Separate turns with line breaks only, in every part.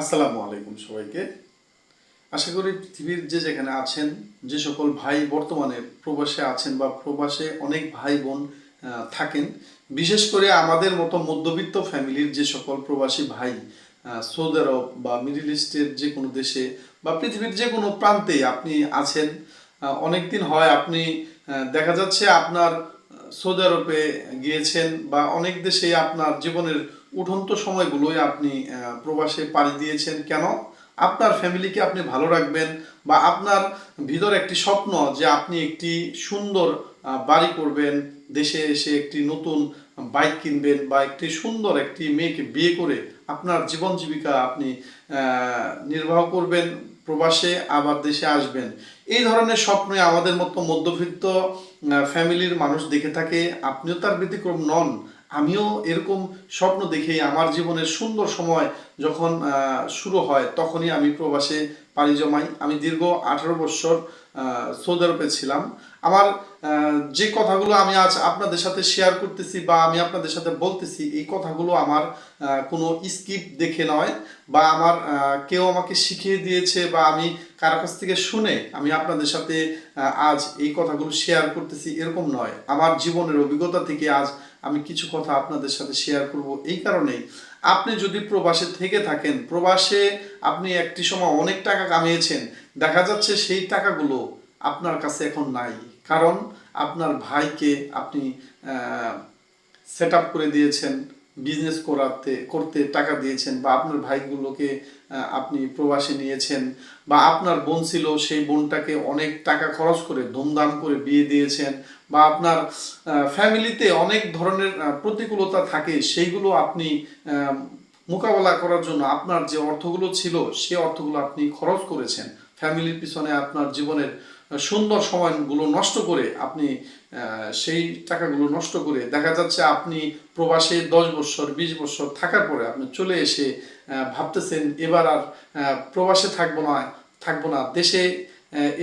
আসসালামু আলাইকুম সবাইকে। আশা করি পৃথিবীর যে যেখানে আছেন, যে সকল ভাই বর্তমানে প্রবাসে আছেন বা প্রবাসে অনেক ভাই বোন থাকেন, বিশেষ করে আমাদের মতো মধ্যবিত্ত ফ্যামিলির যে সকল প্রবাসী ভাই সৌদি আরব বা মিডিল ইস্টের যে কোনো দেশে বা পৃথিবীর যে কোনো প্রান্তে আপনি আছেন অনেক দিন হয় আপনি দেখা যাচ্ছে আপনার সৌদি আরবে গিয়েছেন বা অনেক দেশে আপনার জীবনের উঠন্ত সময়গুলোই আপনি প্রবাসে পাড়ি দিয়েছেন। কেন? আপনার ফ্যামিলিকে আপনি ভালো রাখবেন বা আপনার ভিতর একটি স্বপ্ন যে আপনি একটি সুন্দর বাড়ি করবেন, দেশে এসে একটি নতুন বাইক কিনবেন বা একটি সুন্দর একটি মেয়েকে বিয়ে করে আপনার জীবন জীবিকা আপনি নির্বাহ করবেন। প্রবাসে আবার দেশে আসবেন। এই ধরনের স্বপ্নই আমাদের মতো মধ্যবিত্ত ফ্যামিলির মানুষ দেখে থাকে। আপনিও তার ব্যতিক্রম নন, আমিও এরকম স্বপ্ন দেখে আমার জীবনের সুন্দর সময় যখন শুরু হয়, তখনই আমি প্রবাসে পাড়ি জমাই। আমি দীর্ঘ আঠারো বছর সৌদি আরবে ছিলাম। আমার যে কথাগুলো আমি আজ আপনাদের সাথে শেয়ার করতেছি বা আমি আপনাদের সাথে বলতেছি, এই কথাগুলো আমার কোনো স্কিপ দেখে নয় বা আমার কেউ আমাকে শিখিয়ে দিয়েছে বা আমি কারও কাছ থেকে শুনে আমি আপনাদের সাথে আজ এই কথাগুলো শেয়ার করতেছি এরকম নয়। আমার জীবনের অভিজ্ঞতা থেকে আজ আমি কিছু কথা আপনাদের সাথে শেয়ার করব এই কারণেই। আপনি যদি প্রবাসে থেকে থাকেন, প্রবাসে আপনি একটি সময় অনেক টাকা কামিয়েছেন, দেখা যাচ্ছে সেই টাকাগুলো আপনার কাছে এখন নাই। কারণ আপনার ভাইকে আপনি সেট করে দিয়েছেন বিজনেস করাতে, করতে টাকা দিয়েছেন বা আপনার ভাইগুলোকে আপনি প্রবাসে নিয়েছেন বা আপনার বোন ছিল, সেই বোনটাকে অনেক টাকা খরচ করে ধুমধাম করে বিয়ে দিয়েছেন বা আপনার ফ্যামিলিতে অনেক ধরনের প্রতিকূলতা থাকে, সেইগুলো আপনি মোকাবেলা করার জন্য আপনার যে অর্থগুলো ছিল, সে অর্থগুলো আপনি খরচ করেছেন। ফ্যামিলির পিছনে আপনার জীবনের সুন্দর সময়গুলো নষ্ট করে আপনি সেই টাকাগুলো নষ্ট করে দেখা যাচ্ছে আপনি প্রবাসে দশ বছর, বিশ বছর থাকার পরে আপনি চলে এসে ভাবতেছেন, এবার আর প্রবাসে থাকব না থাকব না। দেশে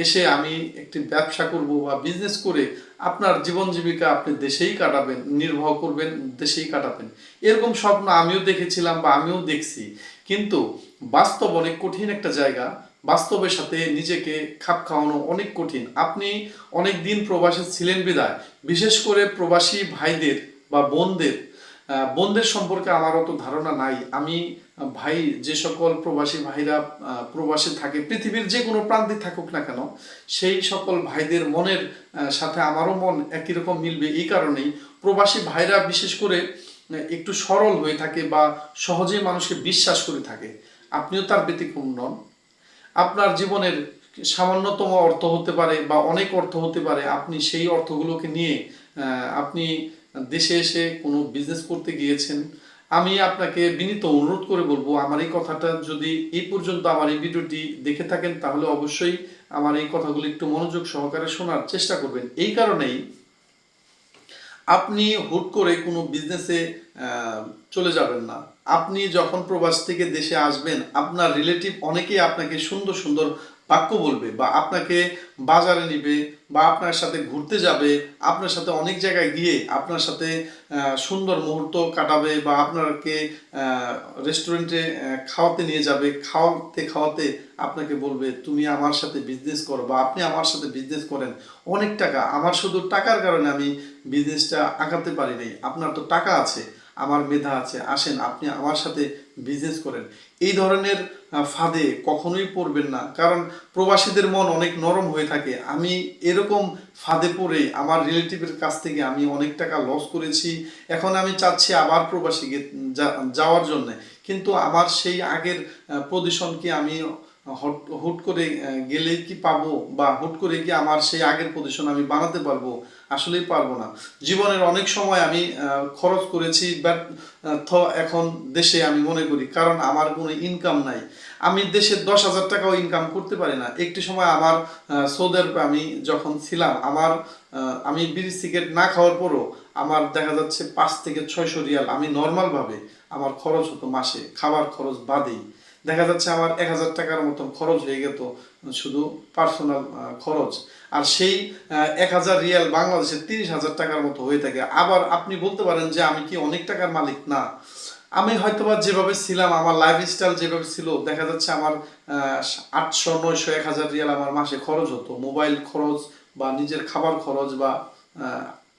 এসে আমি একটি ব্যবসা করব বা বিজনেস করে আপনার জীবন জীবিকা আপনি দেশেই কাটাবেন, নির্বাহ করবেন, দেশেই কাটাবেন। এরকম স্বপ্ন আমিও দেখেছিলাম বা আমিও দেখছি। কিন্তু বাস্তব অনেক কঠিন একটা জায়গা, বাস্তবের সাথে নিজেকে খাপ খাওয়ানো অনেক কঠিন। আপনি অনেক দিন প্রবাসে ছিলেন বিদায়, বিশেষ করে প্রবাসী ভাইদের বা বোনদের বোনদের সম্পর্কে আমার অত ধারণা নাই। আমি ভাই, যে সকল প্রবাসী ভাইরা প্রবাসে থাকে, পৃথিবীর যে কোনো প্রান্তে থাকুক না কেন, সেই সকল ভাইদের মনের সাথে আমারও মন একই রকম মিলবে। এই কারণেই প্রবাসী ভাইরা বিশেষ করে একটু সরল হয়ে থাকে বা সহজেই মানুষকে বিশ্বাস করে থাকে। আপনিও তার ব্যতিক্রম নন। আপনার জীবনের সামান্যতম অর্থ হতে পারে বা অনেক অর্থ হতে পারে। আপনি সেই অর্থগুলোকে নিয়ে আপনি দেশে এসে কোনো বিজনেস করতে গিয়েছেন, আমি আপনাকে বিনীত অনুরোধ করে বলব, আমার এই কথাটা যদি এই পর্যন্ত আমার এই ভিডিওটি দেখে থাকেন, তাহলে অবশ্যই আমার এই কথাগুলো একটু মনোযোগ সহকারে শোনার চেষ্টা করবেন। এই কারণেই আপনি হুট করে কোনো বিজনেসে চলে যাবেন না। আপনি যখন প্রবাস থেকে দেশে আসবেন, আপনার রিলেটিভ অনেকেই আপনাকে সুন্দর সুন্দর বাক্য বলবে বা আপনাকে বাজারে নিবে বা আপনার সাথে ঘুরতে যাবে, আপনার সাথে অনেক জায়গায় গিয়ে আপনার সাথে সুন্দর মুহূর্ত কাটাবে বা আপনাকে রেস্টুরেন্টে খাওয়াতে নিয়ে যাবে, খাওয়াতে খাওয়াতে আপনাকে বলবে, তুমি আমার সাথে বিজনেস করো বা আপনি আমার সাথে বিজনেস করেন। অনেক টাকা। আমার শুধু টাকার কারণে আমি বিজনেসটা আঁকাতে পারি নাই। আপনার তো টাকা আছে। আমার মেধা আছে, আসেন, আপনি আমার সাথে বিজনেস করেন। এই ধরনের ফাঁদে কখনোই পড়বেন না। কারণ প্রবাসীদের মন অনেক নরম হয়ে থাকে। আমি এরকম ফাঁদে পড়ে আমার রিলেটিভের কাছ থেকে আমি অনেক টাকা লস করেছি। এখন আমি চাচ্ছি আবার প্রবাসীকে যা- যাওয়ার জন্য। কিন্তু আমার সেই আগের পজিশন কি আমি হট করে গেলেই কি পাবো বা হুট করে কি আমার সেই আগের পজিশন আমি বানাতে পারব? আসলেই পারব না। জীবনের অনেক সময় আমি খরচ করেছি ব্যর্থ এখন দেশে আমি মনে করি কারণ আমার কোনো ইনকাম নাই। আমি দেশে দশ হাজার টাকাও ইনকাম করতে পারি না। একটি সময় আমার আহ, সৌদি আরবে আমি যখন ছিলাম আমার আমি বিড়ি সিগারেট না খাওয়ার পরও আমার দেখা যাচ্ছে পাঁচ থেকে ছয়শো রিয়াল আমি নর্মালভাবে আমার খরচ হতো মাসে। খাবার খরচ বাদেই। দেখা যাচ্ছে আমার এক হাজার টাকার মতন খরচ হয়ে যেত শুধু পার্সোনাল খরচ। আর সেই এক হাজার রিয়াল বাংলাদেশে তিরিশ হাজার টাকার মতো হয়ে থাকে। আবার আপনি বলতে পারেন যে আমি কি অনেক টাকার মালিক? না। আমি হয়তোবা যেভাবে ছিলাম, আমার লাইফ স্টাইল যেভাবে ছিল, দেখা যাচ্ছে আমার আটশো, নয়শো, এক হাজার রিয়াল আমার মাসে খরচ হতো। মোবাইল খরচ বা নিজের খাবার খরচ বা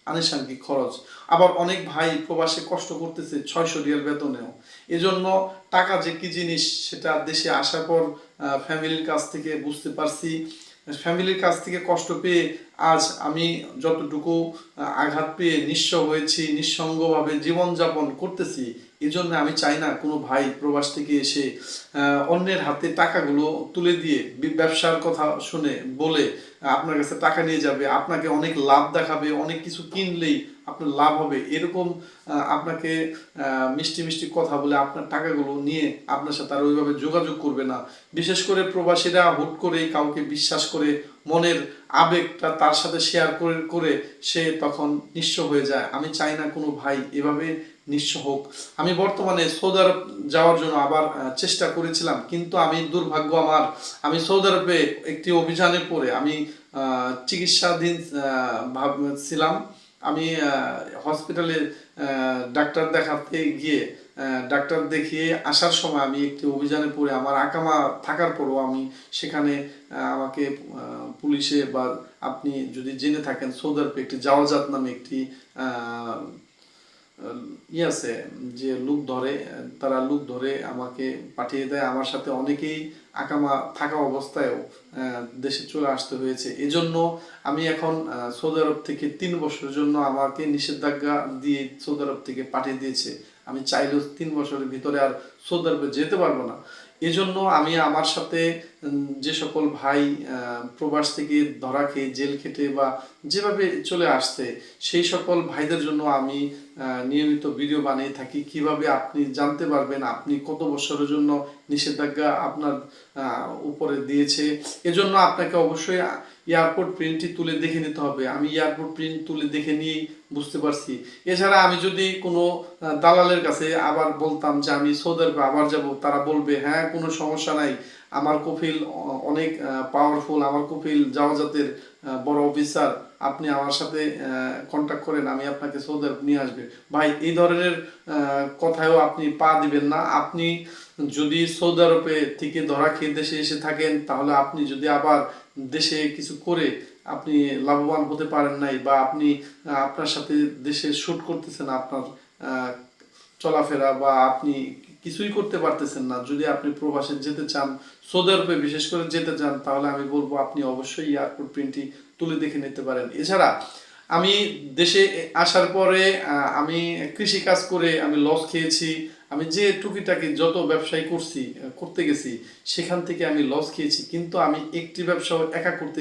আনুষঙ্গিক খরচ। আবার অনেক ভাই প্রবাসে কষ্ট করতেছে ছয়শো রিয়াল বেতনেও। এজন্য টাকা যে কি জিনিস সেটা দেশে আসার পর ফ্যামিলির কাছ থেকে বুঝতে পারছি। ফ্যামিলির কাছ থেকে কষ্ট পেয়ে আজ আমি যতটুকু আঘাত পেয়ে নিঃস্ব হয়েছি, নিঃসঙ্গভাবে জীবনযাপন করতেছি এই জন্য আমি চাই না কোনো ভাই প্রবাস থেকে এসে অন্যের হাতে টাকাগুলো তুলে দিয়ে ব্যবসার কথা শুনে বলে আপনার কাছে টাকা নিয়ে যাবে, আপনাকে অনেক লাভ দেখাবে, অনেক কিছু কিনলেই আপনার লাভ হবে। এরকম আপনাকে মিষ্টি মিষ্টি কথা বলে আপনার টাকাগুলো নিয়ে আপনার সাথে আর ওইভাবে যোগাযোগ করবে না। বিশেষ করে প্রবাসীরা হুট করে কাউকে বিশ্বাস করে মনের আবেগটা তার সাথে শেয়ার করে করে সে তখন নিঃস্ব হয়ে যায়। আমি চাই না কোনো ভাই এভাবে নিঃস্ব হোক। আমি বর্তমানে সৌদি আরব যাওয়ার জন্য আবার চেষ্টা করেছিলাম, কিন্তু আমি দুর্ভাগ্য আমার, আমি সৌদি আরবে একটি অভিযানে পড়ে আমি চিকিৎসাধীন ছিলাম আমি হসপিটালে ডাক্তার দেখাতে গিয়ে ডাক্তার দেখিয়ে আসার সময় আমি একটি অভিযানে পড়ে আমার আকামা থাকার পরও আমি সেখানে আমাকে পুলিশে বা আপনি যদি জেনে থাকেন, সৌদি আরবে একটি জাওয়াজাত নামে একটি ইয়ে আছে যে লুক ধরে, তারা লুক ধরে আমাকে পাঠিয়ে দেয়। আমার সাথে অনেকেই আকামা থাকা অবস্থায়ও দেশে চলে আসতে হয়েছে। এজন্য আমি এখন সৌদি আরব থেকে তিন বছরের জন্য আমাকে নিষেধাজ্ঞা দিয়ে সৌদি আরব থেকে পাঠিয়ে দিয়েছে। আমি চাইলেও তিন বছরের ভিতরে আর সৌদি আরবে যেতে পারব না। এজন্য আমি আমার সাথে যে সকল ভাই প্রবাস থেকে ধরা খেয়ে জেল খেটে বা যেভাবে চলে আসছে, সেই সকল ভাইদের জন্য আমি নিয়মিত ভিডিও বানিয়ে থাকি। কীভাবে আপনি জানতে পারবেন আপনি কত বছরের জন্য নিষেধাজ্ঞা আপনার উপরে দিয়েছে? এজন্য আপনাকে অবশ্যই এয়ারপোর্ট প্রিন্টটি তুলে দেখে নিতে হবে। আমি এয়ারপোর্ট প্রিন্ট তুলে দেখে নিয়েই বুঝতে পারছি। এছাড়া আমি যদি কোনো দালালের কাছে আবার বলতাম যে আমি সৌদি আবার যাব, তারা বলবে হ্যাঁ কোনো সমস্যা নাই। আমার কফিল অনেক পাওয়ারফুল আমার কফিল জাওয়াজাতের বড় অফিসার আপনি আমার সাথে কন্ট্যাক্ট করেন, আমি আপনাকে সৌদি আরব নিয়ে আসবে। ভাই, এই ধরনের কথায়ও আপনি পা দিবেন না। আপনি যদি সৌদি আরবে থেকে ধরা খেয়ে দেশে এসে থাকেন, তাহলে আপনি যদি আবার দেশে কিছু করে আপনি লাভবান হতে পারেন নাই বা আপনি আপনার সাথে দেশে শুট করতেছেন আপনার চলাফেরা বা আপনি কিছুই করতে পারতেছেন না। যদি আপনি প্রবাসে যেতে চান, সৌদি আরবে বিশেষ করে যেতে চান, তাহলে আমি বলব আপনি অবশ্যই এয়ারপোর্ট প্রিন্টটি তুলে দেখে নিতে পারেন। এছাড়া আমি দেশে আসার পরে আমি কৃষি কাজ করে আমি লস খেয়েছি। আমি যে টুকিটাকি যত ব্যবসায় করছি করতে গেছি, সেখান থেকে আমি লস খেয়েছি। কিন্তু আমি একটি ব্যবসা একা করতে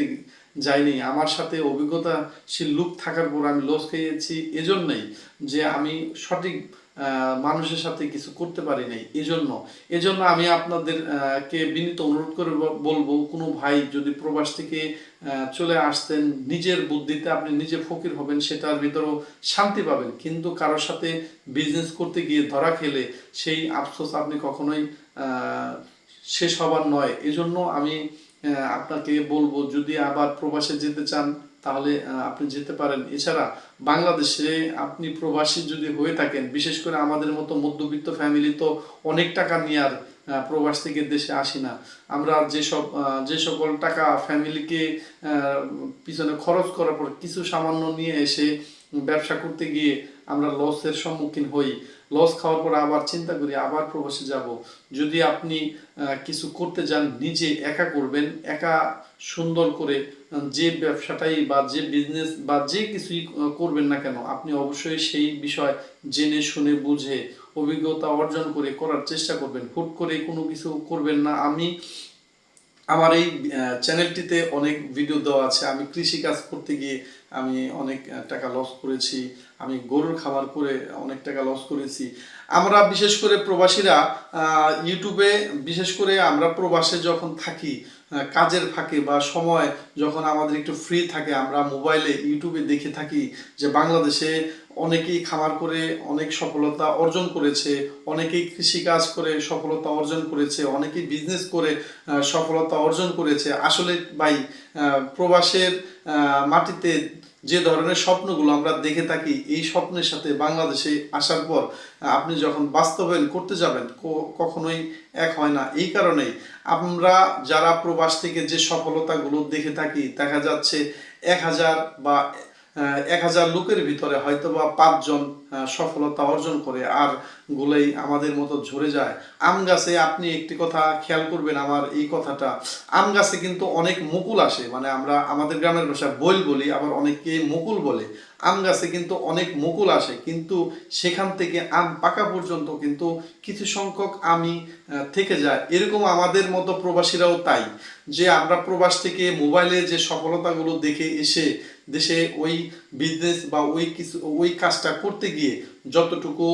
যাইনি। আমার সাথে অভিজ্ঞতাশীল লোক থাকার পর আমি লস খেয়েছি। এজন্যই যে আমি সঠিক মানুষের সাথে কিছু করতে পারি নাই। এজন্য এজন্য আমি আপনাদের আহ, কে বিনীত অনুরোধ করে বলব কোনো ভাই যদি প্রবাস থেকে চলে আসতেন নিজের বুদ্ধিতে আপনি নিজে ফকির হবেন সেটার ভিতরেও শান্তি পাবেন। কিন্তু কারোর সাথে বিজনেস করতে গিয়ে ধরা খেলে সেই আফসোস আপনি কখনোই শেষ হবার নয়। এজন্য আমি আপনাকে বলব যদি আবার প্রবাসে যেতে চান তাহলে আপনি যেতে পারেন। এছাড়া বাংলাদেশে আপনি প্রবাসী যদি হয়ে থাকেন, বিশেষ করে আমাদের মতো মধ্যবিত্ত ফ্যামিলি তো অনেক টাকা নিয়ে আর প্রবাস থেকে দেশে আসি না। আমরা যেসব যে সকল টাকা ফ্যামিলিকে পিছনে খরচ করার পর কিছু সামান্য নিয়ে এসে ব্যবসা করতে গিয়ে আমরা লসের সম্মুখীন হই। লস খাওয়ার পর আবার চিন্তা করি, আবার প্রবাসে যাব। যদি আপনি কিছু করতে যান, নিজে একা করবেন, একা সুন্দর করে যে ব্যবসাটাই বা যে বিজনেস বা যে কিছুই করবেন না কেন, আপনি অবশ্যই সেই বিষয় জেনে, শুনে, বুঝে, অভিজ্ঞতা অর্জন করে করার চেষ্টা করবেন। হুট করে কোনো কিছু করবেন না। আমি আমার এই চ্যানেলটিতে অনেক ভিডিও দেওয়া আছে। আমি কৃষি কাজ করতে গিয়ে আমি অনেক টাকা লস করেছি। আমি গরুর খাবার করে অনেক টাকা লস করেছি। আমরা বিশেষ করে প্রবাসীরা ইউটিউবে বিশেষ করে আমরা প্রবাসে যখন থাকি কাজের ফাঁকে বা সময় যখন আমাদের একটু ফ্রি থাকে, আমরা মোবাইলে ইউটিউবে দেখে থাকি যে বাংলাদেশে অনেকেই খামার করে, অনেক সফলতা অর্জন করেছে, অনেকেই কৃষিকাজ করে সফলতা অর্জন করেছে, অনেকেই বিজনেস করে সফলতা অর্জন করেছে। আসলে ভাই প্রবাসের মাটিতে যে ধরনের স্বপ্নগুলো আমরা দেখে থাকি, এই স্বপ্নের সাথে বাংলাদেশে আসার পর, আপনি যখন বাস্তবায়ন করতে যাবেন কখনোই এক হয় না। এই কারণেই আমরা যারা প্রবাস থেকে যে সফলতাগুলো দেখে থাকি, দেখা যাচ্ছে এক হাজার বা এক হাজার লোকের ভিতরে হয়তো বা পাঁচজন সফলতা অর্জন করে আর গুলোই আমাদের মতো ঝরে যায়। আম গাছে আপনি একটি কথা খেয়াল করবেন আমার এই কথাটা। আম গাছে কিন্তু অনেক মুকুল আসে মানে আমরা আমাদের গ্রামের ভাষায় বইল বলি, আবার অনেকে মুকুল বলে। আম গাছে কিন্তু অনেক মুকুল আসে, কিন্তু সেখান থেকে আম পাকা পর্যন্ত কিন্তু কিছু সংখ্যক আমি থেকে যায়। এরকম আমাদের মতো প্রবাসীরাও তাই, যে আমরা প্রবাস থেকে মোবাইলে যে সফলতাগুলো দেখে এসে দেশে ওই বিজনেস বা ওই কিছু, ওই কাজটা করতে গিয়ে যতটুকু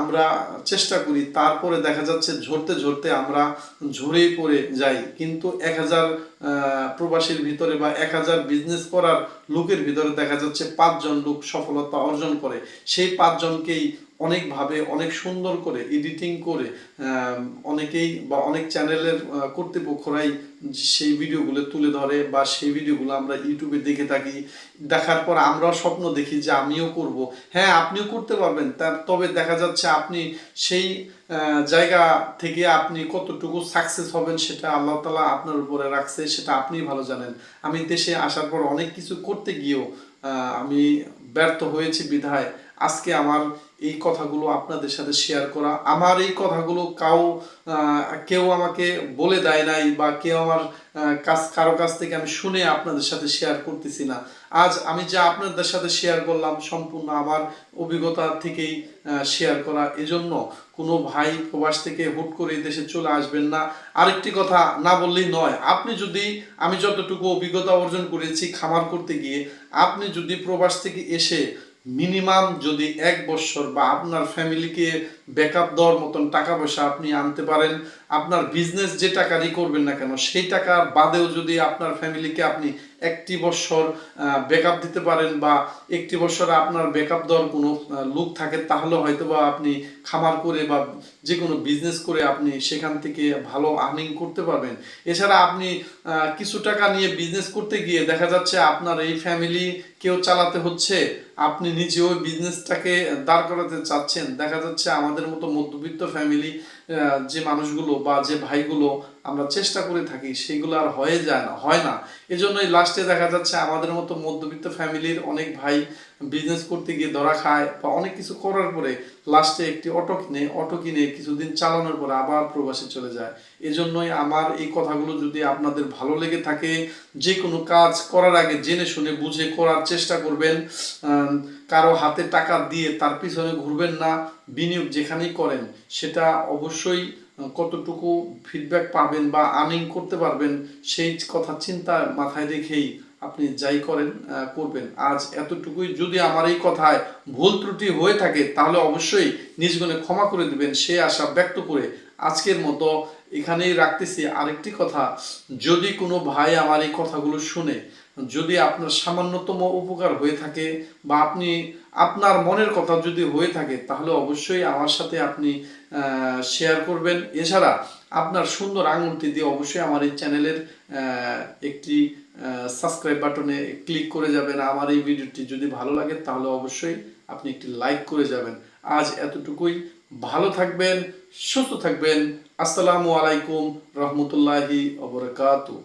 আমরা চেষ্টা করি, তারপরে দেখা যাচ্ছে ঝরতে ঝরতে আমরা ঝরেই পড়ে যাই। কিন্তু এক হাজার প্রবাসীর ভিতরে বা এক হাজার বিজনেস করার লোকের ভিতরে দেখা যাচ্ছে পাঁচজন লোক সফলতা অর্জন করে। সেই পাঁচজনকেই অনেকভাবে, অনেক সুন্দর করে এডিটিং করে অনেকেই বা অনেক চ্যানেলের কর্তৃপক্ষরাই সেই ভিডিওগুলো তুলে ধরে বা সেই ভিডিওগুলো আমরা ইউটিউবে দেখে থাকি, দেখার পর আমরাও স্বপ্ন দেখি যে আমিও করব। হ্যাঁ আপনিও করতে পারবেন। তার তবে দেখা যাচ্ছে আপনি সেই জায়গা থেকে আপনি কতটুকু সাকসেস হবেন সেটা আল্লাহ তালা আপনার উপরে রাখছে, সেটা আপনিই ভালো জানেন। আমি দেশে আসার পর অনেক কিছু করতে গিয়েও আমি ব্যর্থ হয়েছি বিধায়। আজকে আমার এই কথাগুলো আপনাদের সাথে শেয়ার করা। আমার এই কথাগুলো কাউ কেউ আমাকে বলে দেয় নাই বা কেউ আমার কাজ কারও কাছ থেকে আমি শুনে আপনাদের সাথে শেয়ার করতেছি না। আজ আমি যা আপনাদের সাথে শেয়ার করলাম সম্পূর্ণ আমার অভিজ্ঞতা থেকেই শেয়ার করা। এজন্য কোনো ভাই প্রবাস থেকে হুট করে দেশে চলে আসবেন না। আরেকটি কথা না বললেই নয়, আপনি যদি, আমি যতটুকু অভিজ্ঞতা অর্জন করেছি খামার করতে গিয়ে, আপনি যদি প্রবাস থেকে এসে মিনিমাম যদি এক বছর বা আপনার ফ্যামিলিকে ব্যাকআপ দেওয়ার মতন টাকা পয়সা আপনি আনতে পারেন, আপনার বিজনেস যে টাকারই করবেন না কেন, সেই টাকা বাদেও যদি আপনার ফ্যামিলিকে আপনি একটি বছর ব্যাকআপ দিতে পারেন বা একটি বছর আপনার ব্যাকআপ দেওয়ার কোনো লোক থাকে, তাহলে হয়তো বা আপনি খামার করে বা যে কোনো বিজনেস করে আপনি সেখান থেকে ভালো আর্নিং করতে পারবেন। এছাড়া আপনি কিছু টাকা নিয়ে বিজনেস করতে গিয়ে দেখা যাচ্ছে আপনার এই ফ্যামিলি কেউ চালাতে হচ্ছে আপনি নিজে ওই বিজনেসটাকে দাঁড় করাতে চাচ্ছেন, দেখা যাচ্ছে আমাদের মতো মধ্যবিত্ত ফ্যামিলি যে মানুষগুলো বা যে ভাইগুলো আমরা চেষ্টা করে থাকি, সেগুলো আর হয়ে যায় না, হয় না। এজন্যই লাস্টে দেখা যাচ্ছে আমাদের মতো মধ্যবিত্ত ফ্যামিলির অনেক ভাই বিজনেস করতে গিয়ে ধরা খায় বা অনেক কিছু করার পরে লাস্টে একটি অটো কিনে অটো কিনে কিছুদিন চালানোর পরে আবার প্রবাসে চলে যায়। এজন্যই আমার এই কথাগুলো যদি আপনাদের ভালো লেগে থাকে, যে কোনো কাজ করার আগে জেনে শুনে বুঝে করার চেষ্টা করবেন। কারও হাতে টাকা দিয়ে তার পিছনে ঘুরবেন না, বিনিয়োগ যেখানেই করেন, সেটা অবশ্যই কতটুকু ফিডব্যাক পাবেন বা আর্নিং করতে পারবেন, সেই কথা চিন্তা মাথায় রেখেই আপনি যাই করেন করবেন। আজ এতটুকুই। যদি আমার এই কথায় ভুল ত্রুটি হয়ে থাকে, তাহলে অবশ্যই নিজ গুণে ক্ষমা করে দিবেন, সে আশা ব্যক্ত করে আজকের মতো এখানেই রাখতেছি। আরেকটি কথা, যদি কোনো ভাই আমার এই কথাগুলো শুনে যদি আপনার সামান্যতম উপকার হয়ে থাকে বা আপনি, আপনার মনের কথা যদি হয়ে থাকে, তাহলে অবশ্যই আমার সাথে আপনি শেয়ার করবেন। এছাড়া আপনার সুন্দর আঙুলটি দিয়ে অবশ্যই আমার এই চ্যানেলের একটি সাবস্ক্রাইব বাটনে ক্লিক করে যাবেন। আমার এই ভিডিওটি যদি ভালো লাগে, তাহলে অবশ্যই আপনি একটি লাইক করে যাবেন। আজ এতটুকুই। ভালো থাকবেন, সুস্থ থাকবেন। আসসালামু আলাইকুম রহমতুল্লাহি অবরাকাতু